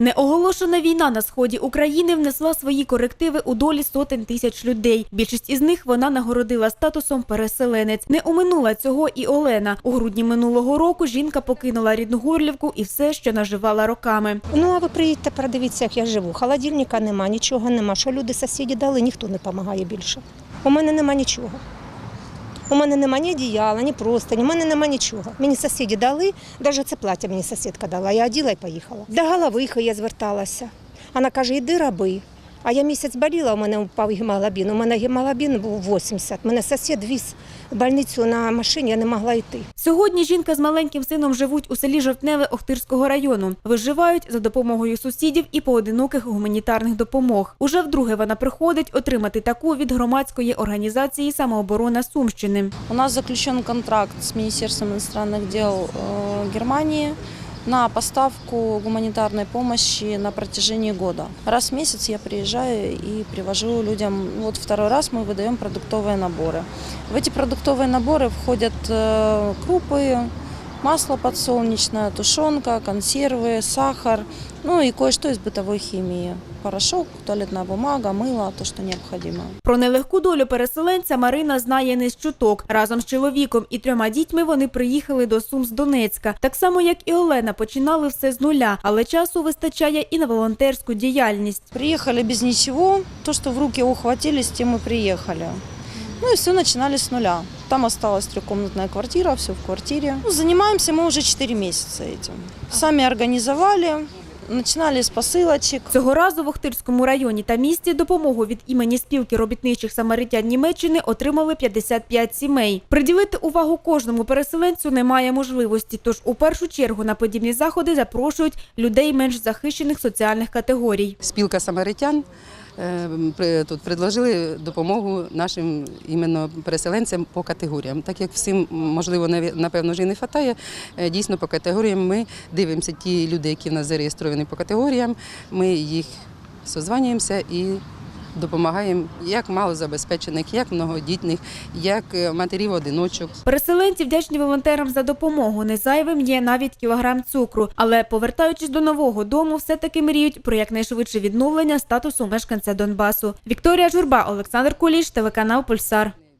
Неоголошена війна на сході України внесла свої корективи у долі сотень тисяч людей. Більшість із них вона нагородила статусом переселенець. Не оминула цього і Олена. У грудні минулого року жінка покинула рідну Горлівку і все, що наживала роками. Ну, а ви приїдьте, продивіться, як я живу. Холодильника нема, нічого нема. Що люди сусіді дали, ніхто не допомагає більше. У мене нема нічого. У мене нема ні одіяла, ні простині, у мене немає нічого. Мені сусіди дали, навіть це плаття мені сусідка дала. Я оділа і поїхала. До головихи я зверталася. Вона каже, іди роби. А я місяць боліла, у мене впав гемоглобін. У мене гемоглобін був 80. Мене сусід віз в больницю на машині, я не могла йти. Сьогодні жінка з маленьким сином живуть у селі Жовтневе Охтирського району. Виживають за допомогою сусідів і поодиноких гуманітарних допомог. Уже вдруге вона приходить отримати таку від громадської організації самооборона Сумщини. У нас заключен контракт с Министерством иностранных дел э, Германии на поставку гуманитарной помощи на протяжении года. Раз в месяц я приезжаю и привожу людям, вот второй раз мы выдаем продуктовые наборы. В эти продуктовые наборы входят э, крупы, масло подсолнечное, тушенка, консервы, сахар, ну и кое-что из бытовой химии. Порошок, туалетная бумага, мыло, то, что необходимо. Про нелегку долю переселенця Марина знає не з чуток. Разом з чоловіком і трьома дітьми вони приїхали до Сум з Донецька. Так само, як і Олена, починали все з нуля, але часу вистачає і на волонтерську діяльність. Приехали без ничего, то, что в руки ухватились, тем и приехали. Ну и все начинали с нуля. Там осталась трехкомнатная квартира, все в квартире. Ну, занимаемся мы уже 4 месяца этим. Сами организовали, начинали с посылочек. Цього разу в Охтирському районі та місті допомогу від імені спілки робітничих самаритян Німеччини отримали 55 сімей. Приділити увагу кожному переселенцю немає можливості, тож у першу чергу на подібні заходи запрошують людей менш захищених соціальних категорій. спілка самаритян е, при- тут предложили допомогу нашим іменно переселенцям по категоріям. Так як всім, можливо, напевно, вже не вистачає, е, дійсно по категоріям ми дивимося ті люди, які в нас зареєстровані по категоріям, ми їх созванюємося і допомагаємо як малозабезпечених, як многодітних, як е, матерів-одиночок. Переселенці вдячні волонтерам за допомогу. Не зайвим є навіть кілограм цукру. Але повертаючись до нового дому, все-таки мріють про якнайшвидше відновлення статусу мешканця Донбасу. Вікторія Журба, Олександр Куліш, телеканал Пульсар.